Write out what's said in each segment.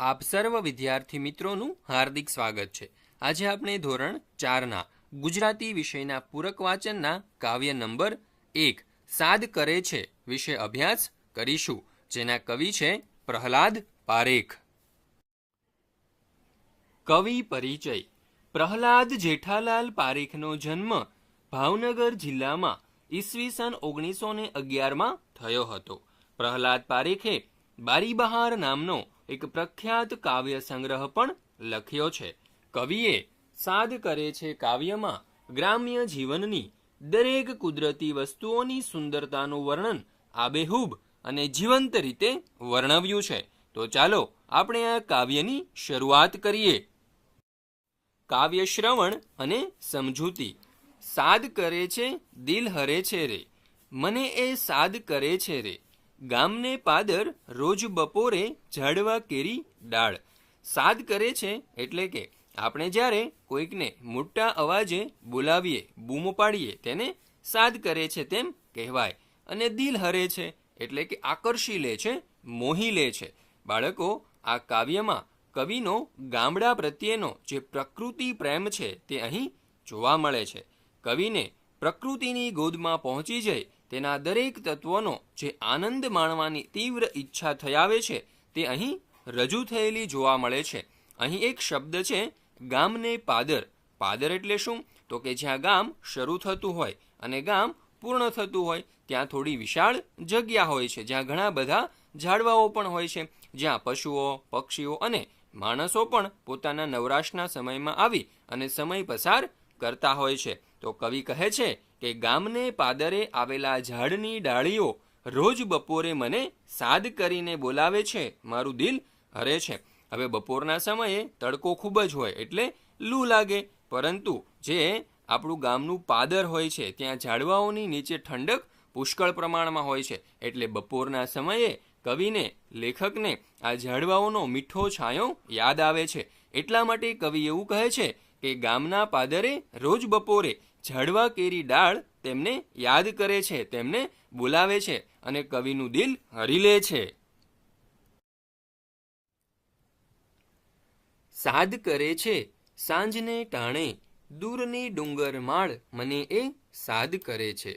આપ સર્વ વિદ્યાર્થી મિત્રોનું હાર્દિક સ્વાગત છે. આજે આપણે ધોરણ ચારના ગુજરાતી વિષયના પૂરક વાચનના કાવ્ય નંબર એક, સાદ કરે છે વિશે અભ્યાસ કરીશું, જેના કવિ છે પ્રહલાદ પારેખ. કવિ પરિચય, પ્રહલાદ જેઠાલાલ પારેખનો જન્મ ભાવનગર જિલ્લામાં ઈસવીસન ઓગણીસો ને અગિયારમાં થયો હતો. પ્રહલાદ પારેખે બારીબહાર નામનો એક પ્રખ્યાત કાવ્ય સંગ્રહ પણ લખ્યો છે. કવિએ સાદ કરે છે કાવ્યમાં ગ્રામ્ય જીવનની દરેક કુદરતી વસ્તુઓની સુંદરતાનું વર્ણન, આબેહૂબ અને જીવંત રીતે વર્ણવ્યું છે. તો ચાલો આપણે આ કાવ્યની શરૂઆત કરીએ. કાવ્ય શ્રવણ અને સમજૂતી. સાદ કરે છે, દિલ હરે છે રે. મને એ સાદ કરે છે રે. ગામને પાદર રોજ બપોરે ઝાડવા કેરી ડાળ. સાદ કરે છે એટલે કે આપણે જ્યારે કોઈકને મોટા અવાજે બોલાવીએ, બૂમો પાડીએ તેને સાદ કરે છે તેમ કહેવાય અને દિલ હરે છે એટલે કે આકર્ષી લે છે, મોહી લે છે. બાળકો, આ કાવ્યમાં કવિનો ગામડા પ્રત્યેનો જે પ્રકૃતિ પ્રેમ છે તે અહીં જોવા મળે છે. કવિને પ્રકૃતિની ગોદમાં પહોંચી જઈ તેના દરેક તત્વોનો જે આનંદ માણવાની તીવ્ર ઈચ્છા થયાવે છે, તે અહીં રજૂ થયેલી જોવા મળે છે. અહીં એક શબ્દ છે, ગામને પાદર. પાદર એટલે શું? તો કે જ્યાં ગામ શરૂ થતું હોય અને ગામ પૂર્ણ થતું હોય, ત્યાં થોડી વિશાળ જગ્યા હોય છે, જ્યાં ઘણા બધા ઝાડવાઓ પણ હોય છે, જ્યાં પશુઓ, પક્ષીઓ અને માણસો પણ પોતાના નવરાશના સમયમાં આવી અને સમય પસાર કરતા હોય છે. તો કવિ કહે છે કે ગામને પાદરે આવેલા ઝાડની ડાળીઓ રોજ બપોરે મને સાદ કરીને બોલાવે છે, મારું દિલ હરે છે. હવે બપોરના સમયે તડકો ખૂબ જ હોય એટલે લૂ લાગે. પરંતુ જે આપણું ગામનું પાદર હોય છે, ત્યાં ઝાડવાઓની નીચે ઠંડક પુષ્કળ પ્રમાણમાં હોય છે. એટલે બપોરના સમયે કવિને, લેખકને આ ઝાડવાઓનો મીઠો છાંયો યાદ આવે છે. એટલા માટે કવિ એવું કહે છે કે ગામના પાદરે રોજ બપોરે ઝાડવા કેરી ડાળ તેમને યાદ કરે છે, તેમને બોલાવે છે અને કવિનું દિલ હરી લે છે. સાદ કરે છે, સાંજને ટાણે, દૂરની ડુંગર માળ મને એ સાદ કરે છે.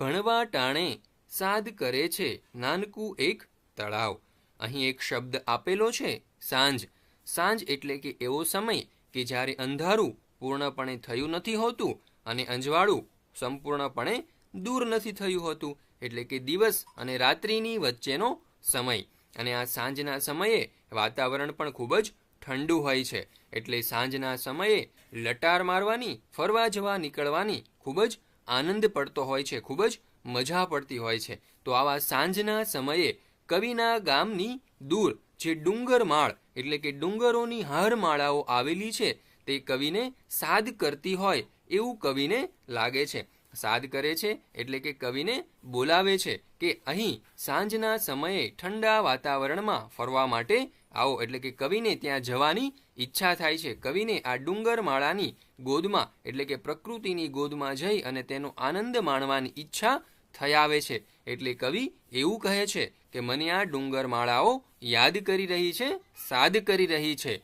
ભણવા ટાણે, સાદ કરે છે, નાનકું એક તળાવ. અહીં એક શબ્દ આપેલો છે, સાંજ. સાંજ એટલે કે એવો સમય કે જ્યારે અંધારું પૂર્ણપણે થયું નથી હોતું અને અંજવાળું સંપૂર્ણપણે દૂર નથી થયું હોતું. એટલે કે દિવસ અને રાત્રિની વચ્ચેનો સમય. અને આ સાંજના સમયે વાતાવરણ પણ ખૂબ જ ઠંડુ હોય છે. એટલે સાંજના સમયે લટાર મારવાની, ફરવા જવા નીકળવાની ખૂબ જ આનંદ પડતો હોય છે, ખૂબ જ મજા પડતી હોય છે. તો આવા સાંજના સમયે કવિના ગામની દૂર જે ડુંગર માળ, એટલે કે ડુંગરોની હારમાળાઓ આવેલી છે, તે કવિને સાદ કરતી હોય એવું કવિને લાગે છે. સાદ કરે છે એટલે કે કવિને બોલાવે છે કે અહીં સાંજના સમયે ઠંડા વાતાવરણમાં ફરવા માટે આવો. એટલે કે કવિને ત્યાં જવાની ઈચ્છા થાય છે. કવિને આ ડુંગર માળાની ગોદમાં એટલે કે પ્રકૃતિની ગોદમાં જઈ અને તેનો આનંદ માણવાની ઈચ્છા થઈ આવે છે. એટલે કવિ એવું કહે છે કે મને આ ડુંગર માળાઓ યાદ કરી રહી છે, સાદ કરી રહી છે.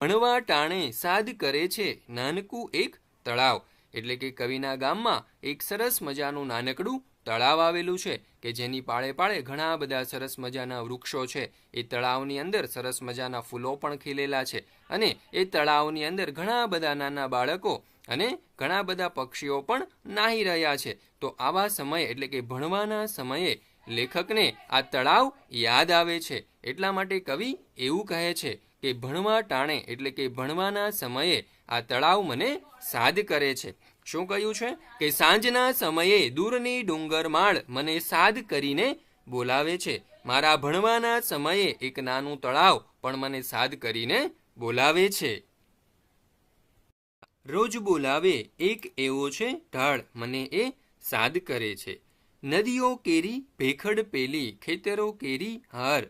ભણવા ટાણે સાદ કરે છે નાનકું એક તળાવ. એટલે કે કવિના ગામમાં એક સરસ મજાનું નાનકડું તળાવ આવેલું છે, કે જેની પાળે પાળે ઘણા બધા સરસ મજાના વૃક્ષો છે. એ તળાવની અંદર સરસ મજાના ફૂલો પણ ખીલેલા છે અને એ તળાવની અંદર ઘણા બધા નાના બાળકો અને ઘણા બધા પક્ષીઓ પણ નાહી રહ્યા છે. તો આવા સમયે, એટલે કે ભણવાના સમયે, લેખકને આ તળાવ યાદ આવે છે. એટલા માટે કવિ એવું કહે છે કે ભણવા ટાણે, એટલે કે ભણવાના સમયે આ તળાવ મને સાદ કરે છે. શું કહ્યું છે? કે સાંજના સમયે દૂરની ડુંગર માળ મને સાદ કરીને બોલાવે છે. મારા ભણવાના સમયે એક નાનું તળાવ પણ મને સાદ કરીને બોલાવે છે. રોજ બોલાવે એક એવો છે, ઢાળ મને એ સાદ કરે છે. નદીઓ કેરી, ભેખડ પેલી, ખેતરો કેરી, હાર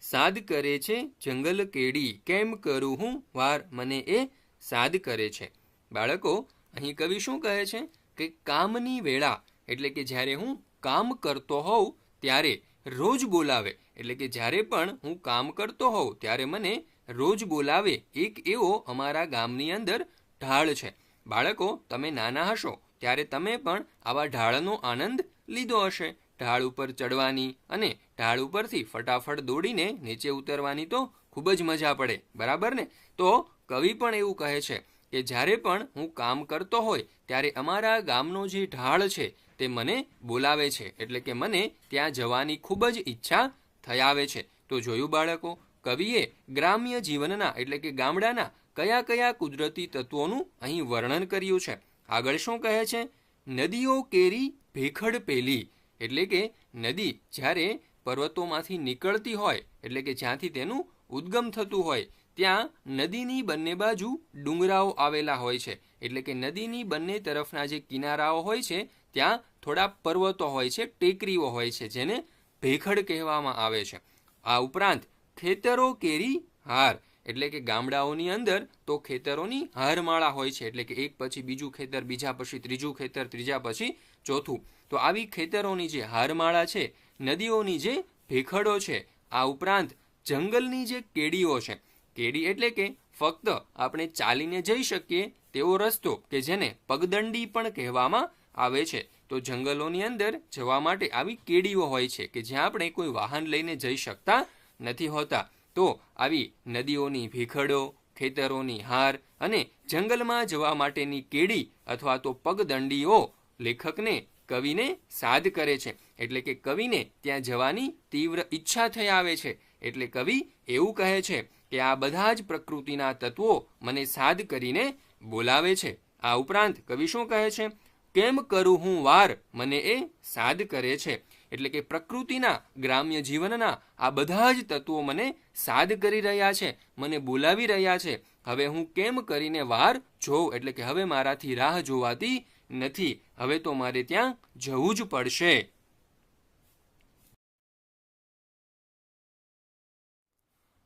સાદ કરે છે. જંગલ કેડી, કેમ કરું હું? વાર મને એ સાદ કરે છે. બાળકો, અહીં કવિ શું કહે છે? કે કામની વેળા, એટલે કે જ્યારે હું કામ કરતો હોઉં, ત્યારે રોજ બોલાવે. એટલે કે જ્યારે પણ હું કામ કરતો હોઉં, ત્યારે મને રોજ બોલાવે. એક એવો અમારા ગામની અંદર ઢાળ છે. બાળકો, તમે નાના હશો, ત્યારે તમે પણ આવા ઢાળનો આનંદ લીધો હશે. ઢાળ ઉપર ચડવાની અને ઢાળ ઉપરથી ફટાફટ દોડીને નીચે ઉતરવાની તો ખૂબ જ મજા પડે. બરાબર ને? તો કવિ પણ એવું કહે છે કે જ્યારે પણ હું કામ કરતો હોય, ત્યારે અમારા ગામનો જે ઢાળ છે, તે મને બોલાવે છે. એટલે કે મને ત્યાં જવાની ખૂબ જ ઈચ્છા થઈ આવે છે. તો જોયું બાળકો, કવિએ ગ્રામ્ય જીવનના, એટલે કે ગામડાના, કયા કયા કુદરતી તત્વોનું અહીં વર્ણન કર્યું છે? આગળ શું કહે છે? નદીઓ કેરી ભેખડ પેલી. એટલે કે નદી જ્યારે પર્વતોમાંથી નીકળતી હોય, એટલે કે જ્યાંથી તેનું ઉદ્ગમ થતું હોય ત્યાં નદીની બંને બાજુ ડુંગરાઓ આવેલા હોય છે. એટલે કે નદીની બંને તરફના જે કિનારાઓ હોય છે, ત્યાં થોડા પર્વતો હોય છે, ટેકરીઓ હોય છે, જેને ભેખડ કહેવામાં આવે છે. આ ઉપરાંત ખેતરો કેરી હાર, એટલે કે ગામડાઓની અંદર તો ખેતરોની હારમાળા હોય છે, એટલે કે એક પછી બીજું ખેતર, બીજા પછી ત્રીજું ખેતર, ત્રીજા પછી ચોથું. તો આવી ખેતરોની જે હારમાળા છે, નદીઓની જે ભેખડો છે, આ ઉપરાંત જંગલની જે કેડીઓ છે કેડી એટલે કે ફક્ત આપણે ચાલીને જઈ શકીએ તેવો રસ્તો કે જેને પગદંડી પણ કહેવામાં આવે છે. તો જંગલોની અંદર જવા માટે આવી કેડીઓ હોય છે કે જ્યાં આપણે કોઈ વાહન લઈને જઈ શકતા નથી હોતા. તો આવી નદીઓની ભીખડો, ખેતરોની હાર અને જંગલમાં જવા માટેની કેડી અથવા તો પગદંડીઓ લેખકને કવિને સાદ કરે છે. એટલે કે કવિને ત્યાં જવાની તીવ્ર ઈચ્છા થઈ આવે છે. એટલે કવિ એવું કહે છે કે આ બધા જ પ્રકૃતિના તત્વો મને સાદ કરીને બોલાવે છે. આ ઉપરાંત કવિ શું કહે છે? કેમ કરું હું વાર? મને એ સાદ કરે છે. એટલે કે પ્રકૃતિના, ગ્રામ્ય જીવનના આ બધા જ તત્વો મને સાદ કરી રહ્યા છે, મને બોલાવી રહ્યા છે. હવે હું કેમ કરીને વાર જોઉં? એટલે કે હવે મારાથી રાહ જોવાતી નથી. હવે તો મારે ત્યાં જવું જ પડશે.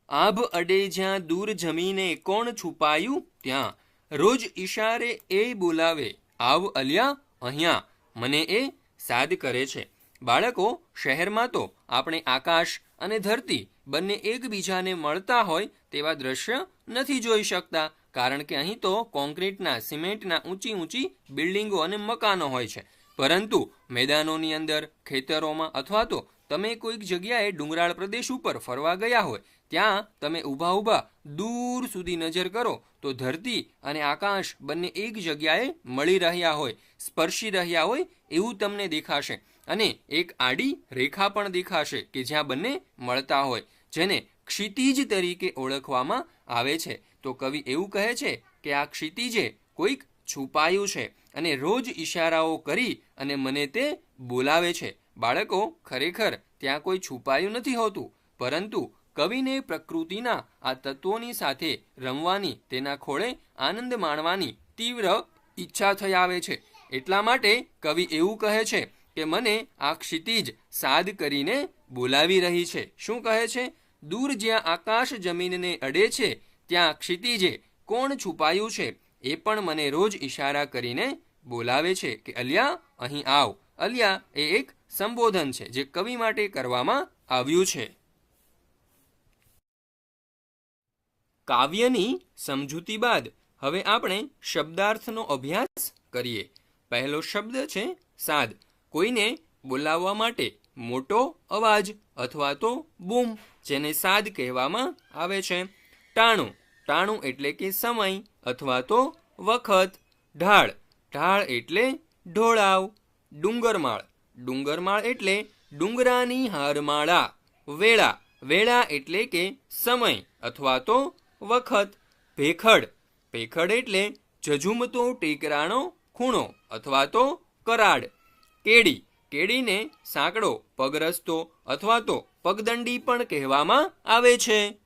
આભ અડે જ્યાં દૂર જમીને કોણ છુપાયું? ત્યાં. રોજ ઈશારે એ બોલાવે. આવ અલ્યા, અહીંયા. મને એ સાદ કરે છે. બાળકો, શહેરમાં તો આપણે આકાશ અને ધરતી બંને એકબીજાને મળતા હોય તેવા દ્રશ્ય નથી જોઈ શકતા, કારણ કે અહીં તો કોન્ક્રીટના સિમેન્ટના ઊંચી ઊંચી બિલ્ડિંગો અને મકાનો હોય છે. પરંતુ મેદાનોની અંદર, ખેતરોમાં અથવા તો તમે કોઈક જગ્યાએ ડુંગરાળ પ્રદેશ ઉપર ફરવા ગયા હોય ત્યાં તમે ઊભા ઊભા દૂર સુધી નજર કરો તો ધરતી અને આકાશ બંને એક જગ્યાએ મળી રહ્યા હોય, સ્પર્શી રહ્યા હોય એવું તમને દેખાશે. અને એક આડી રેખા પણ દેખાશે કે જ્યાં બંને મળતા હોય, જેને ક્ષિતિજ તરીકે ઓળખવામાં આવે છે. તો કવિ એવું કહે છે કે આ ક્ષિતિજે કોઈક છુપાયું છે અને રોજ ઈશારાઓ કરી અને મને તે બોલાવે છે. બાળકો, ખરેખર ત્યાં કોઈ છુપાયું નથી હોતું, પરંતુ કવિને પ્રકૃતિના આ તત્વોની સાથે રમવાની, તેના ખોળે આનંદ માણવાની તીવ્ર ઈચ્છા થઈ આવે છે. એટલા માટે કવિ એવું કહે છે કે, મને આ ક્ષિતિજ સાદ કરીને બોલાવી રહી છે. શું કહે છે? દૂર જ્યાં આકાશ જમીનને અડે છે, ત્યાં ક્ષિતિજે કોણ છુપાયું છે? એ પણ મને રોજ ઈશારા કરીને બોલાવે છે કે, અલિયા, અહીં આવ. અલિયા એ એક સંબોધન છે જે કવિ માટે કરવામાં આવ્યું છે. કાવ્યની સમજૂતી બાદ હવે આપણે શબ્દાર્થનો અભ્યાસ કરીએ. પહેલો શબ્દ છે સાદ. કોઈને બોલાવવા માટે મોટો અવાજ અથવા તો બૂમ જેને સાદ કહેવામાં આવે છે. ટાણું. ટાણું એટલે કે સમય અથવા તો વખત. ઢાળ. ઢાળ એટલે ઢોળાવ. ડુંગરમાળ. ડુંગરમાળ એટલે ડુંગરાની હારમાળા. વેળા. વેળા એટલે કે સમય અથવા તો વખત ભેખડ. ભેખડ એટલે જજુમતો ટેકરાણો, ખૂણો અથવા તો કરાડ. કેડી. કેડીને સાંકડો, પગરસ્તો અથવા તો પગદંડી પણ કહેવામાં આવે છે.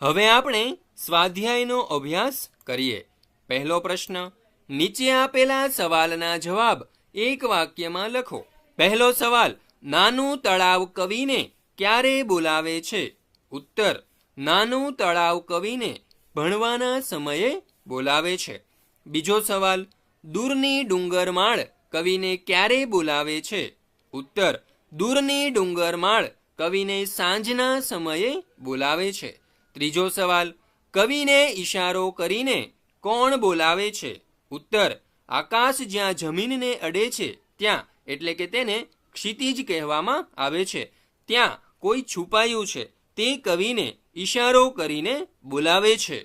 હવે આપણે સ્વાધ્યાયનો અભ્યાસ કરીએ. પહેલો પ્રશ્ન, નીચે આપેલા સવાલના જવાબ એક વાક્યમાં લખો. પહેલો સવાલ, નાનું તળાવ કવિને ક્યારે બોલાવે છે? ઉત્તર, નાનું તળાવ કવિને ભણવાના સમયે બોલાવે છે. બીજો સવાલ, દૂરની ડુંગરમાળ કવિને ક્યારે બોલાવે છે? ઉત્તર, દૂરની ડુંગરમાળ કવિને સાંજના સમયે બોલાવે છે. ત્રીજો સવાલ, કવિને ઈશારો કરીને કોણ બોલાવે છે? ઉત્તર, આકાશ જ્યાં જમીનને અડે છે, ત્યાં, એટલે કે તેને ક્ષિતિજ કહેવામાં આવે છે. ત્યાં કોઈ છુપાયું છે તે કવિને ઈશારો કરીને બોલાવે છે.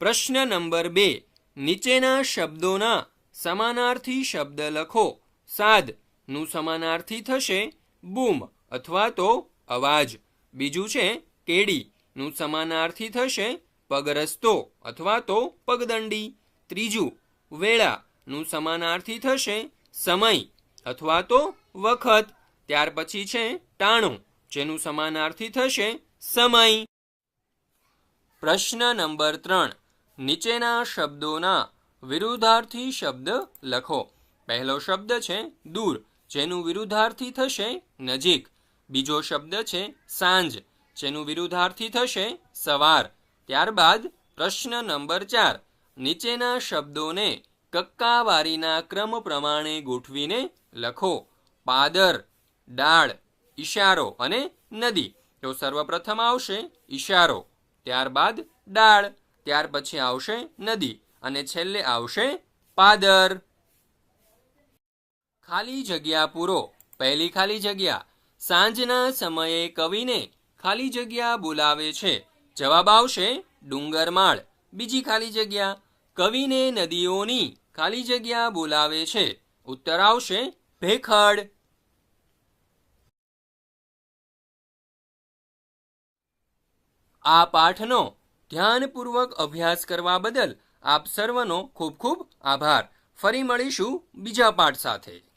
પ્રશ્ન નંબર બે. નીચેના શબ્દોના સમાનાર્થી શબ્દ લખો. સાદ. નું સમાનાર્થી થશે બૂમ અથવા તો અવાજ. બીજું છે કેડી. નું સમાનાર્થી થશે પગરસ્તો અથવા તો પગદંડી. ત્રીજું. વેળા. નું સમાનાર્થી થશે સમય અથવા તો વખત. ત્યાર પછી છે ટાણું, જેનું સમાનાર્થી થશે સમય. પ્રશ્ન નંબર ત્રણ. નીચેના શબ્દોના વિરુદ્ધાર્થી શબ્દ લખો. પહેલો શબ્દ છે દૂર, જેનું વિરુદ્ધાર્થી થશે નજીક. બીજો શબ્દ છે સાંજ, જેનું વિરુદ્ધાર્થી થશે સવાર. ત્યારબાદ પ્રશ્ન નંબર ચાર. નીચેના શબ્દોને કક્કાવારીના ક્રમ પ્રમાણે ગોઠવીને લખો. પાદર ડાળ, ઈશારો અને નદી. તો સર્વપ્રથમ આવશે ઈશારો, ત્યારબાદ ડાળ, ત્યાર પછી આવશે નદી અને છેલ્લે આવશે પાદર. ખાલી જગ્યા પૂરો. પહેલી ખાલી જગ્યા. સાંજના સમયે કવિને ખાલી જગ્યા બોલાવે છે. જવાબ આવશે ડુંગરમાળ. બીજી ખાલી જગ્યા. કવિને નદીઓની ખાલી જગ્યા બોલાવે છે. ઉત્તર આવશે ભેખડ. આ પાઠનો ધ્યાનપૂર્વક અભ્યાસ કરવા બદલ આપ સર્વનો ખૂબ ખૂબ આભાર. ફરી મળીશું બીજા પાઠ સાથે.